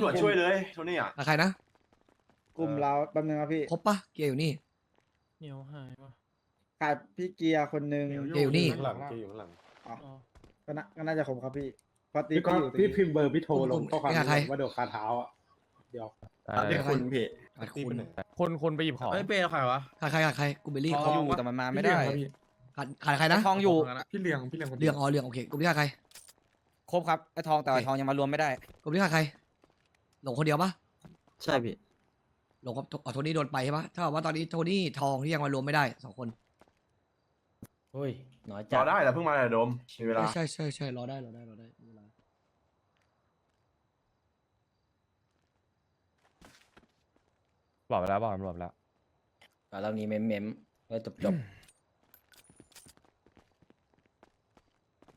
ตำรวจช่วยเลยโทนี่อะกับใครนะกลุ่มเราแป๊บนึงครับพี่ครบปะเกียร์อยู่นี่ เหนียวหายวะขาดพี่เกียร์คนหนึ่งเกียร์อยู่นี่ ข้างหลังเกียร์อยู่ข้างหลัง อ๋ออ๋อก็น่าก็น่าจะครบครับพี่เพราะตีพี่ก็ก็อยู่พี่ตีพิมพ์เบอร์พี่โทรลงข้อความไม่หาใคร ว่าโดนคาเท้าอะเดี๋ยวเรียกคุณพี่ขาดคุณคนคนไปหยิบของเฮ้ยเป้ใครวะ ขาดใครขาดใครกูเบลลี่ทครอบงอยู่แต่มันมาไม่ได้ขาดขาดใครนะทองอยู่พี่เลี้ยงพี่เลี้ยงคนเรื่องอ๋อเรื่องโอเคกูไม่ขาดใครครบครับไอ้ทองแต่ไอ้ทองยังมารวมไม่ได้กูไม่ขาดใคร หลงคนเดียวปะใช่พี่ หลงกับอ๋อโทนี่โดนไปใช่ปะถ้ากับว่าตอนนี้โทนี่ทองที่ยังมารวมไม่ได้สองคนเฮ้ยน้อยรจัอดได้แต่เพิ่งมาแต่โดมมีเวลา ใช่ใช่ใช่รอได้รอได้รอได้มีเวลาบอกไปแล้วบอกบอกแล้วแล้วเรานี้เม้มเม้มๆเลยจบจบ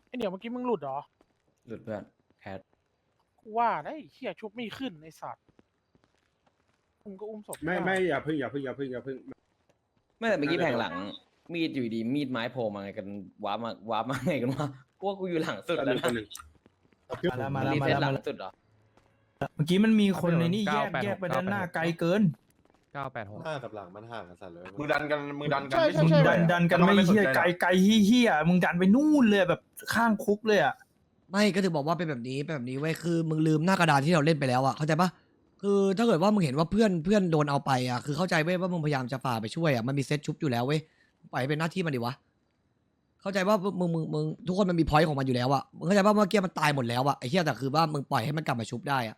ไอเดี๋ยวเมื่อกี้มึงหลุดเหรอหลุดเพื่อนแคท กูว่าได้ไอ้เฮียชุบไม่ขึ้นไอสัตว์มึงก็อุ้มศพไม่ด้ไม่อย่าเพึ่งอย่าเพึ่งอย่าเพึ่งอย่าเพึ่ง ไม่แต่เมื่อกี้แผงหลัง มีดอยู่ดีมีดไม้โผล่มาไงกันว้าร์ปมาวาร์ปมาไงกันวะกูว่ากูอยู่หลังสุดอันแล้วหนึ่งนะอันหนึ่งมาแล้วมาแล้วรีมาเซ็ตแล้วหลัมางแล้วสุดเหรอเมื่อกี้มันมีคนในนี่แยก986แยกไปด้านหน้าไกลเกิน เก้าแปดหกหน้ากับหลังมันห่างกันสั่นเลยมือดันกันมือดันกันใช่ไม่ใช่สุมึงใช่ดันดันกันไม่เฮียไกลไกลเฮียมึงดันไปนู่นเลยแบบข้างคุกเลยอะ ไม่ก็ถึงบอกว่าเป็นแบบนี้เป็นแบบนี้เว้ยคือมึงลืมหน้ากระดานที่เราเล่นไปแล้วอะเข้าใจปะคือถ้าเกิดว่ามึงเห็นว่าเพื่อนเพื่อนโดนเอาไปอะคือเข้าใจเว้ยว่ามึงพยายามจะฝ่าไปช่วยอะมันมีเซตชุบอยู่แล้วเว้ยปล่อยให้เป็นหน้าที่มันดิวะเข้าใจว่ามึงมึงมึงทุกคนมันมีพอยต์ของมันอยู่แล้วอะมึงเข้าใจว่าเมื่อกี้มันตายหมดแล้วอะไอ้เหี้ยแต่คือว่ามึงปล่อยให้มันกลับมาชุบได้อะ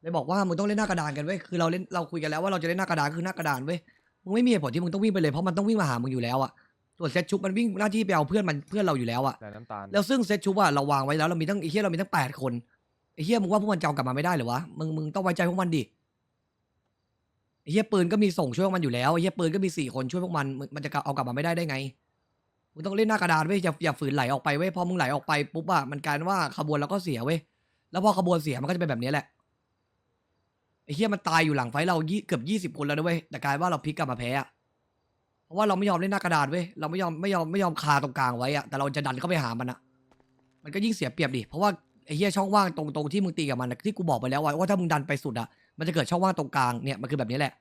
เลยบอกว่ามึงต้องเล่นหน้ากระดานกันเว้ยคือเราเล่นเราคุยกันแล้วว่าเราจะเล่นหน้ากระดานคือหน้ากระดานเว้ยมึงไม่มีเหตุผลที่มึงต้องวิ่งไปเลยเพราะมันต้องวิ่งมาหามึงอยู่แล้วอะ ส่วนเซตชุบมันวิ่งหน้าที่ไปเอาเพื่อนมันเพื่อนเราอยู่แล้วอะแต่น้ำตาลแล้วซึ่งเซตชุบอะเราวางไว้แล้วเรามีตั้งไอ้เฮียเรามีตั้งแปดคนไอ้เฮียมึงว่าพวกมันจะเอากลับมาไม่ได้เหรอวะมึงมึงต้องไว้ใจพวกมันดิไอ้เฮียปืนก็มีส่งช่วยพวกมันอยู่แล้วไอ้เฮียปืนก็มีสี่คนช่วยพวกมันมึงมันจะเอากลับมาไม่ได้ได้ไงมึงต้องเล่นหน้ากระดานเว้ยอย่าอย่าฝืนไหลออกไปเว้ยพอมึงไหลออกไปปุ๊บอะมันกลายเป็นว่าขบวนเราก็เสียเว้ยแล้วพอขบวนเสียมันก็จะเป็นแบบนี้แหละไอ้เฮียมันตายอยู่หลังไฟเรายี่เกือบยี่สิบคนแล้วนะเว้ยแต่กลายว่าเราพลิกกลับมาแพ้อะเพราะ ว่าเราไม่ยอมเล่นหน้ากระดานเว้ยเราไม่ยอมไม่ยอมไม่ยอมคาตรงกลางไว้อะแต่เราจะดันเข้าไปหามันอะมันก็ยิ่งเสียเปรียบดิเพราะว่าไอ้เหี้ยช่องว่างตรงตรงที่มึงตีกับมันน่ะที่กูบอกไปแล้วว่าว่าถ้ามึงดันไปสุดอะมันจะเกิดช่องว่างตรงกลางเนี่ยมันคือแบบนี้แหละ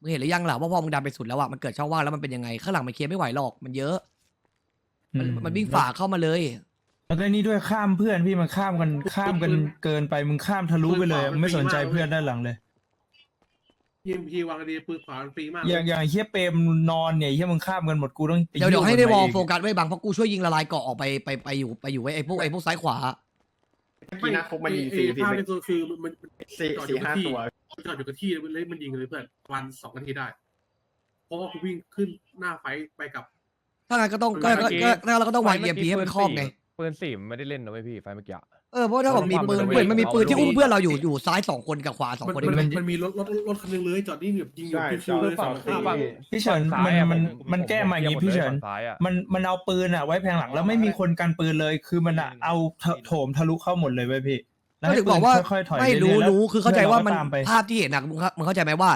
มึงเห็นหรือยังล่ะว่าพอมึงดันไปสุดแล้วอะมันเกิดช่องว่างแล้วมันเป็นยังไงข้างหลังมันเคลียร์ไม่ไหวหรอกมันเยอะ มันมันวิ่งฝ่าเข้ามาเลย แล้วก็นี่ด้วยข้ามเพื่อนพี่มันข้ามกันข้ามกันเกินไปมึงข้ามทะลุไปเลยมึงไม่สนใจเพื่อนด้านหลังเลย พีมพีวางดีปืนขวามันฟรีมากอย่างอย่างเฮียเปรมนอนเนี่ยเฮียมึงข้ามกันหมดกูต้องไปเดี๋ยวเดี๋ยวให้มัได้นวอลมาโฟกัสไว้บางเพราะกูช่วยยิงละลายเกาะออกไปไปไปอยู่ไปอยู่ไว้ไอ้พวกไอ้พวกซ้ายขวากีนักคกมันยิงฟรีพี่ ภาพในตัวคือมันสี่จอดอสี่ยู่กับห้าที่ตัวจอดอยู่กับที่เลยมันยิงเลยเพื่อนวันสองนาทีได้ เพราะว่ากูวิ่งขึ้นหน้าไฟไปกับ ถ้างั้นก็ต้องก็ก็ก็ก็เราก็ต้องวางเอ็มพีให้มันครอบไง ปืนสี่มันไม่ได้เล่นนะเว้ยพี่ไฟเมื่อกี้อะ เออเพราะถ้าผมมีปืนเอาปืนมันมีปืนที่เอาอุ้มเพื่อนเราอยู่อยู่ซ้ายสองคนกับขวาสองมันคนมันเองมันมีรถรถรถคันหนึงเลยจอดนี่แบบยิงอยู่ชิวๆเลยฝั่งข้ามพี่เฉินมันมันมันแก้มาอย่างงี้พี่เฉิน ฝั่งซ้ายอะ มันมันเอาปืนอะไว้แพงหลังแล้วไม่มีคนกันปืนเลย คือมันอะเอาเถโถมทะลุเข้าหมดเลยเว้ยพี่แล้วก็ให้ถึงบอกว่าปืนค่อยๆถอยไม่เรื่รู้อยๆแล้วรู้คือเข้าใจว่ามันพื่อรก็ตไป ภาพที่เห็นนะมึงเข้ามึงเข้าใจไหมว่า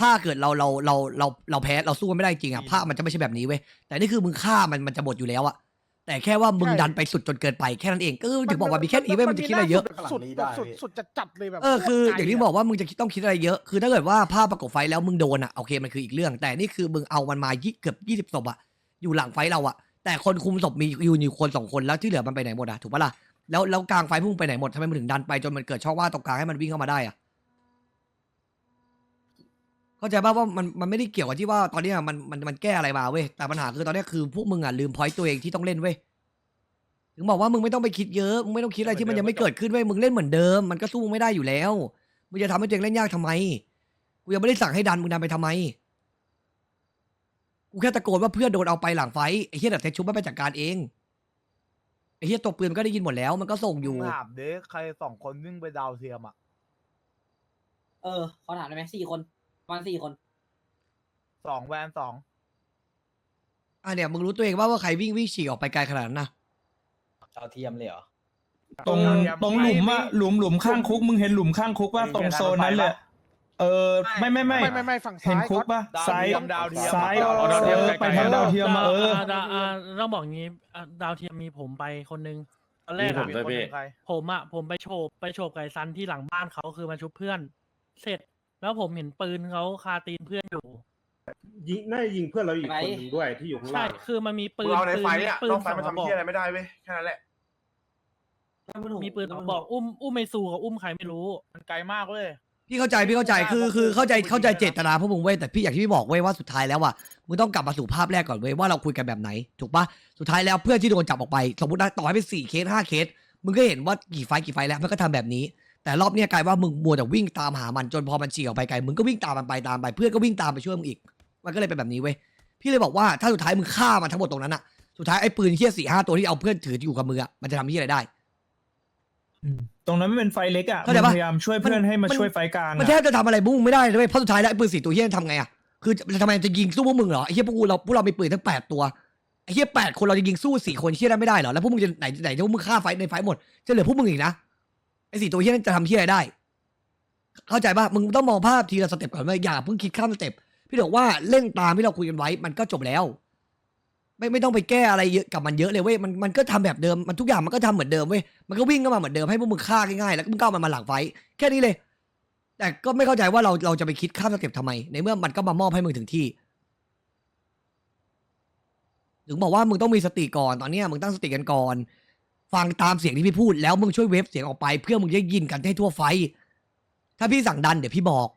ถ้าเกิดเราเราเราเราเราแพ้เราสู้กันไม่ได้จริงอะภาพมันจะไม่ใช่แบบนี้เว้ยแต่นี่คือมึงฆ่ามันมันจะหมดอยู่แล้วอะ แต่แค่ว่ามึงดันไปสุดจนเกินไปแค่นั้นเองก็ถึงบอกว่ามีแค่นี้เว้ยมันจะคิดอะไรเยอะ สุดแบบสุดสุดจะจัดเลยแบบเออคืออย่างที่บอกว่ามึงจะต้องคิดอะไรเยอะคือถ้าเกิดว่าภาพประกบไฟแล้วมึงโดนอะโอเคมันคืออีกเรื่อง แต่นี่คือมึงเอามันมายี่เกือบยี่สิบศพอะอยู่หลังไฟเราอะ แต่คนคุมศพมีอยู่อยู่คนสองคนแล้วที่เหลือมันไปไหนหมดอะถูกปะล่ะแล้วแล้วกลางไฟพุ่งไปไหนหมดทำไมมันถึงดันไปจนมันเกิดช่องว่างตรงกลางให้มันวิ่งเข้ามาได้อะ เข้าใจป่ะว่ามันมันไม่ได้เกี่ยวกับที่ว่าตอนเนี้ยมันมันมันแก้อะไรมาเว้ยแต่ปัญหาคือตอนเนี้ยคือพวกมึงอะลืมพอยต์ตัวเองที่ต้องเล่นเว้ยถึงบอกว่ามึงไม่ต้องไปคิดเยอะมึงไม่ต้องคิดอะไรที่มันยังไม่เกิดขึ้นเว้ยมึงเล่นเหมือนเดิมมันก็สู้มึงไม่ได้อยู่แล้วมึงจะทำให้ตัวเองเล่นยากทำไมกูยังไม่ได้สั่งให้ดันมึงดันไปทำไมกูแค่ตะโกนว่าเพื่อนโดนเอาไปหลังไฟไอ้เฮียแบบเทคชุบไม่ไปจัดการเองไอ้เฮียตกปืนมันก็ได้ยินหมดแล้ว มันก็ส่งอยู่ ถามเด็กใครสองคนวิ่งไปดาวเทียมอะ เออ ขอถามได้ไหมสี่คน ประมาณสี่คน สองแวนสองอะเนี่ยมึงรู้ตัวเองว่าว่าใครวิ่งวิ่งฉีกออกไปไกลขนาดนั้นนะดาวเทียมเลยเหรอ ตรงตรงหลุมอะหลุมหลุมข้างคุก มึงเห็นหลุมข้างคุกว่าตรงโซนนั้นเลยเออไม่ไม่ไม่ไม่ไม่ไม่ฝั่งเห็ซ้านยคุกปะดาวซ้ายเทียมดาวเทียมซ้ายเอาเอาดาวเทียมเออไกลๆ ไปทางดาวเทียมมาเออ ดาวอ่าต้องบอกงี้อะดาวเทียมมีผมไปคนนึงตอนแรกผอะมด้วยพี่ใครผมอะผมไปโฉบไปโฉบไก่ซันที่หลังบ้านเขาคือมาชุบเพื่อน เสร็จ แล้วผมเห็นปืนเขาคาตีนเพื่อนอยู่ ยิงน่าจะยิงเพื่อนเราอีกคนหนึ่งด้วยที่อยู่ข้างใช่ล่างคือมันมีปืมึนงเอาในปืไฟนอะปืนนอกไฟสองมันกระทำบอกเพี้ยอะไรไม่ได้เว้ยแค่นั้นแหละมีปืนสองกระบอกอุ้มอุ้มไมซูกับอุ้มใครไม่รู้ มันไกลมากเลยพี่เข้าใจพี่เข้าใจคือคือเข้าใจเข้าใจเจตนาพวกมึงเว้ยแต่พี่อย่างที่พี่บอกเว้ยว่าสุดท้ายแล้วอะมึงต้องกลับมาสู่ภาพแรกก่อนเว้ยว่าเราคุยกันแบบไหนถูกปะสุดท้ายแล้วเพื่อนที่โดนจับออกไป สมมตินะต่อให้เป็นสี่เคสห้าเคสมึงก็เห็นว่ากี่ไฟล์กี่ไฟล์แล้วมันก็ทำแบบนี้ แต่รอบเนี้ยกลายว่ามึงมัวแต่วิ่งตามหามันจนพอมันฉีกออกไปไกลมึงก็วิ่งตามมันไปตามไปเพื่อนก็วิ่งตามไปช่วยมึงอีก มันก็เลยเป็นแบบนี้เว้ยพี่เลยบอกว่าถ้าสุดท้ายมึงฆ่ามันทั้งหมดตรงนั้นอะสุดท้ายไอ้ปืนเฮี้ยสี่ห้าตัวที่เอาเพื่อนถืออยู่กับมืออะมันจะทำเฮี้ยอะไรได้ ตรงนั้นไม่เป็นไฟเล็กอะเข้าใจมึงพยายามช่วยเพื่อนให้มาช่วยไฟกลางมันอะแทบจะทำอะไรพวกมึงไม่ได้เลยเว้ยเพราะสุดท้ายแล้วไอ้ปืนสี่ตัวเฮี้ยทำไงอะคือจะทำไมจะยิงสู้พวกมึงเหรอไอ้เฮี้ยพวกกูเราพวกเรามีปืนทั้งแปดตัวไอ้เฮี้ยแปดคนเราจะยิงสู้สี่คนเฮี้ยได้ไม่ได้เหรอแล้วพวกมึงจะไหนไหนจะพวกมึงฆ่าไฟในไฟหมดจะเหลือพวกมึงอีกนะ สี่ตัวเฮี้ยนั่นจะทำเฮี้ยอะไรได้ เข้าใจป่ะมึงต้องมองภาพทีละสเต็ปก่อนว่าอย่าเพิ่งคิดข้ามสเต็ปพี่บอกว่าเล่นตามที่เราคุยกันไว้ มันก็จบแล้ว ไม่ไม่ต้องไปแก้อะไรเยอะกับมันเยอะเลยเว้ยมันมันก็ทำแบบเดิมมันทุกอย่างมันก็ทำเหมือนเดิมเว้ยมันก็วิ่งเข้ามาเหมือนเดิมให้พวกมึงฆ่าง่ายๆแล้วก็มึงก้าวมันมาหลังไฟแค่นี้เลย แต่ก็ไม่เข้าใจว่าเราเราจะไปคิดข้ามสเต็ปทำไม ในเมื่อมันก็มามอบให้มึงถึงที่ถึงบอกว่ามึงต้องมีสติก่อนตอนเนี้ยมึงตั้งสติกันก่อน ฟังตามเสียงที่พี่พูดแล้วมึงช่วยเวฟเสียงออกไปเพื่อมึงจะได้ยินกันให้ทั่วไฟ ถ้าพี่สั่งดันเดี๋ยวพี่บอก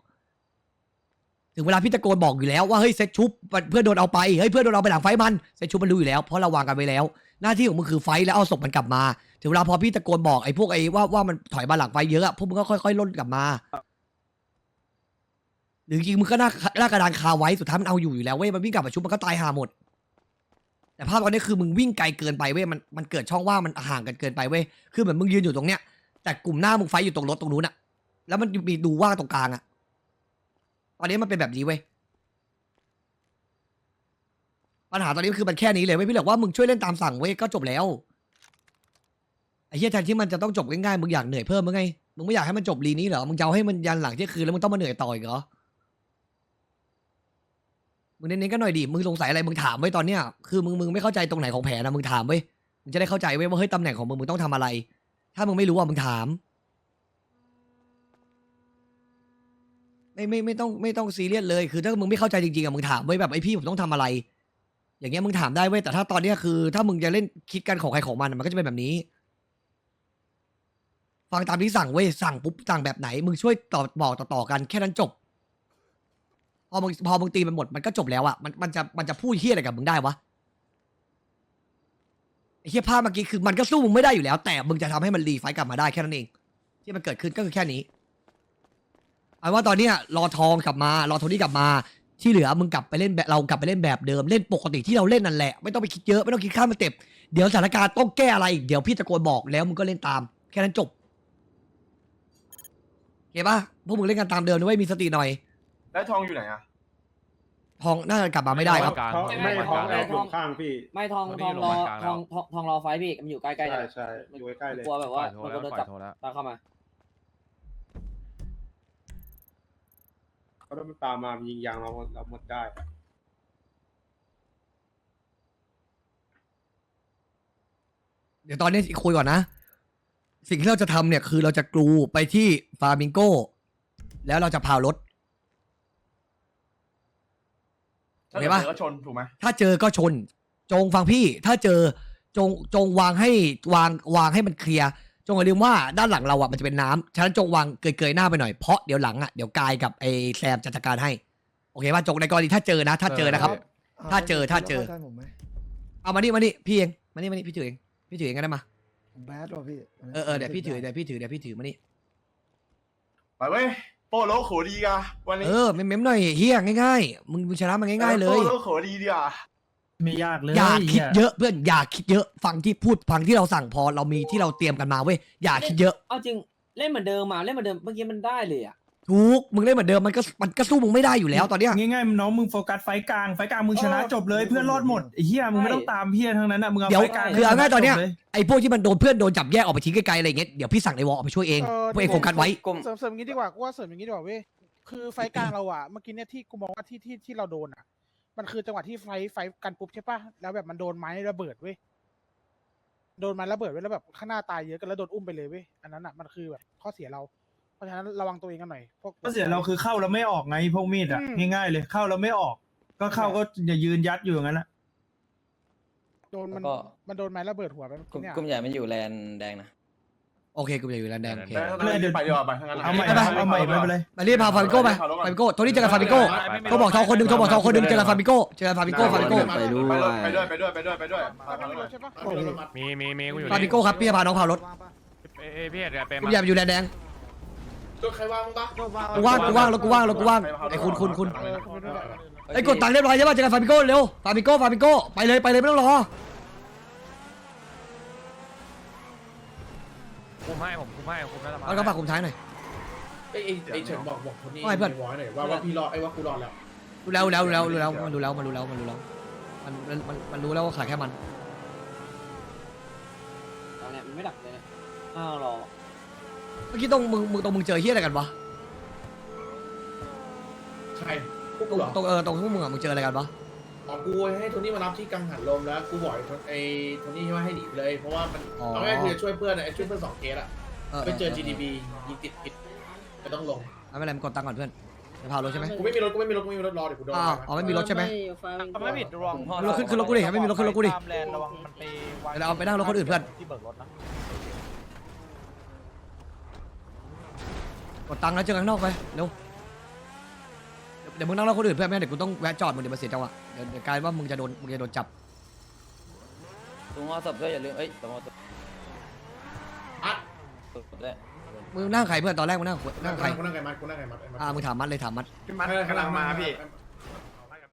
ถึงเวลาพี่ตะโกนบอกอยู่แล้วว่าเฮ้ยเซตชุบเพื่อนโดนเอาไปเฮ้ยเพื่อนโดนเอาไปหลังไฟมันเซตชุบมันรู้อยู่แล้วเพราะเราวางกันไว้แล้ว หน้าที่ของมึงคือไฟแล้วเอาศพมันกลับมา ถึงเวลาพอพี่ตะโกนบอกไอ้พวกไอ้ว่าว่ามันถอยมาหลังไฟเยอะอะพวกมึงก็ค่อยๆล่นกลับมาหรือจริงมึงก็หน้าหน้ากระดานคาไว้สุดท้ายมันเอาอยู่อยู่แล้วเว้ยมันวิ่งกลับมาชุบมันก็ตายหาหมด แต่ภาพตอนนี้คือมึงวิ่งไกลเกินไปเว้ยมันมันเกิดช่องว่างมันห่างกันเกินไปเว้ยคือเหมือนมึงยืนอยู่ตรงเนี้ยแต่กลุ่มหน้ามึงไฟอยู่ตรงรถตรงนู้นอะแล้วมันมีดูว่างตรงกลางอะตอนนี้มันเป็นแบบนี้เว้ยปัญหาตอนนี้คือมันแค่นี้เลยเว้ยพี่เหลือกว่ามึงช่วยเล่นตามสั่งเว้ยก็จบแล้วไอ้เหี้ยแทนที่มันจะต้องจบง่ายๆมึงอยากเหนื่อยเพิ่มมั้งไงมึงไม่อยากให้มันจบลีนี้เหรอมึงจะเอาให้มันยันหลังเที่ยงคืนแล้วมึงต้องมาเหนื่อยต่ออีกเหรอ มึงเน้นๆก็หน่อยดิ มึงสงสัยอะไรมึงถามไว้ตอนเนี้ย คือมึงมึงไม่เข้าใจตรงไหนของแผนนะมึงถามเว้ย มึงจะได้เข้าใจเว้ยว่าเฮ้ยตำแหน่งของมึงมึงต้องทำอะไร ถ้ามึงไม่รู้อะมึงถาม ไม่ไม่ไม่ต้องไม่ต้องซีเรียสเลย คือถ้ามึงไม่เข้าใจจริงๆอะมึงถามไว้แบบไอพี่ผมต้องทำอะไร อย่างเงี้ยมึงถามได้เว้ยแต่ถ้าตอนเนี้ยคือ ถ้ามึงจะเล่นคิดกันของใครของมันมันก็จะเป็นแบบนี้ ฟังตามที่สั่งเว้ยสั่งปุ๊บสั่งแบบไหน มึงช่วยตอบบอกต่อๆกันแค่นั้นจบ พอมึงพอมึงตีมันหมดมันก็จบแล้วอะมันมันจะมันจะพูดเฮี้ยอะไรกับมึงได้วะไอ้เฮี้ยภาพเมื่อกี้คือมันก็สู้มึงไม่ได้อยู่แล้ว แต่มึงจะทำให้มันรีไฟต์กลับมาได้แค่นั้นเอง ที่มันเกิดขึ้นก็คือแค่นี้เอาว่าตอนเนี้ยรอทองกลับมารอโทนี่กลับมา ที่เหลือมึงกลับไปเล่นแบบเรากลับไปเล่นแบบเดิมเล่นปกติที่เราเล่นนั่นแหละไม่ต้องไปคิดเยอะไม่ต้องคิดข้ามสเต็ปเดี๋ยวสถานการณ์ต้องแก้อะไรอีกเดี๋ยวพี่ตะโกนบอกแล้วมึงก็เล่นตาม แค่นั้นจบเห็นปะพวกมึงเล่นกันตามเดิมนะเว้ยมีสติหน่อย แล้วทองอยู่ไหนอะ ทองน่าจะกลับมาไม่ได้ครับกลางท้องไม่ไม่ไม่ท้องกลางแอบอยู่ข้างพี่ ไม่ทองวันทนี้องโรรงพอยาบาลกลางทองทองทองรอไฟท์พี่มันอยู่ใกล้ๆกัใช่นใช่อยู่ใกล้ๆเลย กลัวแบบว่าปล่อยโทรมันแล้วโดนปล่จัอบยโทรแล้ว ตามเข้ามาเขาต้องตามมายิงยางเราเราหมดได้ เดี๋ยวตอนนี้คุยก่อนนะ สิ่งที่เราจะทำเนี่ยคือเราจะกรูไปที่ฟาร์มิงโกแล้วเราจะพาวรถ ถ้าเห็เกินดปะเจอก็ชนถูกไหมถ้าเจอก็ชน จงฟังพี่ ถ้าเจอจงจงวางให้วางวางให้มันเคลียร์จงอย่าลืมว่าด้านหลังเราอะมันจะเป็นน้ำฉะนั้นจงวางเกยๆหน้าไปหน่อยเพราะเดี๋ยวหลังอะเดี๋ยวกายกับไอ้แซมจะจัดการให้โอเคป่ะจงในกรณีถ้าเจอนะ ถ้าเจอนะครับ ถ้าเจอถ้าเจอเอามานี่มานี่พี่เองมานี่มานี่พี่ถือเองพี่ถือเองก็ได้มาแบดว่ะพี่เออเออเดี๋ยวพี่ถือเดี๋ยวพี่ถือเดี๋ยวพี่ถือมานี่ไปเว้ย โปโลโขดีกะวันนี้เออเม้มๆหน่อยเฮียง่ายๆมึงมึงชนะมันง่ายๆเลยโปโลโขดีดีอะไม่ยากเลยอย่าคิดหี้เยอะเพื่อนอย่าคิดเยอะฟังที่พูดฟังที่เราสั่งพอเรามีที่เราเตรียมกันมาเว้ยอย่าคิดเยอะ เอาจริงเล่นเหมือนเดิมมาเล่นเหมือนเดิมเมื่อกี้มันได้เลยอะ ทุกมึงเล่นเหมือนเดิมมันก็มันก็สู้มึงไม่ได้อยู่แล้วตอนเนี้ย ง่ายๆน้องมึงโฟกัสไฟกลางไฟกลางมึงชนะจบเลยเพื่อนรอดหมดไอ้เหี้ยมึงไม่ต้องตามเหี้ยทั้งนั้นอะมึงเอาเดี๋ยวไฟกลางคือเอาง่ายตอนเนี้ยจบลไอ้พวกที่มันโดนเพื่อนโดนจับแยกออกไปทิ้งไกลๆอะไรอย่างเงี้ยเดี๋ยวพี่สั่งในวอลออกไปช่วยเองเออพวกเองโฟกัสไว้ กลุ่มเสริมเสริมอย่างนี้ดีกว่ากูว่าเสริมอย่างนี้ดีกว่าเว้ยคือไฟกลางเราอะเมื่อกี้เนี่ยที่กูมองว่าที่ที่ที่เราโดนอะมันคือจังหวะที่ไฟไฟกันปุ๊บใช่ปะแล้วแบบมันโดนไม้ระเบิดเว้ยโดนมันระเบิดไว้แล้วแบบข้างหน้าตายเยอะกันแล้วโดนอุ้มไปเลยเว้ยอันนั้นอะมันคือแบบข้อเสียเรา เพราะฉะนั้นระวังตัวเองกันหน่อยพวกก็เสียเราคือเข้าแล้วไม่ออกไงพวกมีดอะอืม ง่ายๆเลยเข้าแล้วไม่ออก ก็เข้าก็อย่ายืนยัดอยู่อย่างนั้นนะโดนมันแล้วก็ มันโดนไม้ระเบิดหัวไปเมื่อกลุ่มกี้เนี่ย กลุ่มใหญ่มันอยู่แลนแดงนะ โอเคกูจะอยู่แลนด์แดงโอเคไปเดี๋ยวไปดีกว่าไปทั้งนั้นเอาใหม่นะเอาใหม่ไม่เป็นไรไปรีบพาฟาบิโก้ไปฟาบิโก้โทนี่เจอกันฟาบิโก้โทรบอกทอคนหนึ่งโทรบอกทอคนหนึ่งเจอกันฟาบิโก้เจอกันฟาบิโก้ฟาบิโก้ไปด้วย ไปด้วยไปด้วยไปด้วยไปด้วยแต่ไม่มีรถใช่ปะมีมีมีกูอยู่ฟาบิโก้ครับพี่จะพาน้องพารถ เอ้ยเอ้ยพี่เอ็ดกับเป็นกูอยากอยู่แลนด์แดง ตัวใครว่างปะกูว่างกูว่างแล้วกูว่างแล้วกูว่างไอ้คุณคุณคุณเออคุณไม่รู้ได้ไอ้กดตังค์เรียบร้อยใช่ป่ะเจอกันฟาบิโก้เร็วฟาบิโก้ฟาบิโก้ไปเลยไปเลยไม่ต้องรอคุมให้ผมคุมให้คุมได้ละมาเอากระบะคุมท้ายหน่อยไอ้ไอ้เฉินบอกบอกคนนี้ไม่เพื่อน วอยหน่อยว่าว่าพี่รอดไอ้ว่ากูรอดแล้วรู้แล้วรู้แล้วรู้แล้วรู้แล้วมันรู้แล้วมันรู้แล้วมันรู้แล้วมันมันมันมันรู้แล้วว่าขายแค่มัน เอาเนี่ยมันไม่ดับเลยเนี่ยอ้าวรอ เมื่อกี้ตรงมึงมึงตรงมึงเจอเฮียอะไรกันวะใช่พวกกูเหรอตรงเออตรงพวกมึงอะมึงเจออะไรกันวะอ๋อกูให้โทนี่มารับที่กังหันลมแล้วกูบอกไอ้โทไอ้โทนี่ว่าให้หนีไปเลยเพราะว่ามันอ๋อเอาง่ายๆคือจะช่วยเพื่อนอะไอ้ช่วยเพื่อนสองเคสอะเออไปเจอ GDP ยิงติดผิดไม่ต้องลงไม่เป็นไรมึงกดตังค์ก่อนเพื่อนจะพารถใช่ไหมกูไม่มีรถกูไม่มีรถกูไม่มีรถรอเดี๋ยวกูโดนอ้าวอ๋อไม่มีรถใช่ไหมไม่ผิดระวังขึ้นรถขึ้นขึ้นรถกูดิไม่มีรถขึ้นรถกูดิ ตามแลนด์ระวังมันไปวางเดี๋ยวเอาไปนั่งรถคนอื่นเพื่อน ที่เบิกรถนะ กดตังค์แล้วเจอกันข้างนอกไปเร็วเดี๋ยวมึงนั่งรถคนอื่นเพื่อนไม่งั้นเดี๋ยวกูต้องแวะจอดมึงเดี๋ยวมาเสียจังหวะเดี๋ยวเดี๋ยวกลายว่ามึงจะโดนมึงจะโดนจับตรงหอศพด้วยอย่าลืม เอ้ยตรงหอศพอะศพด้วยมึงนั่งใครเพื่อนตอนแรกมึงนั่งนั่งใครกูนั่งไงมัดกูนั่งไงมัดไอ้มัดอ่ามึงถามมัดเลยถามมัดมันกำลังมาพี่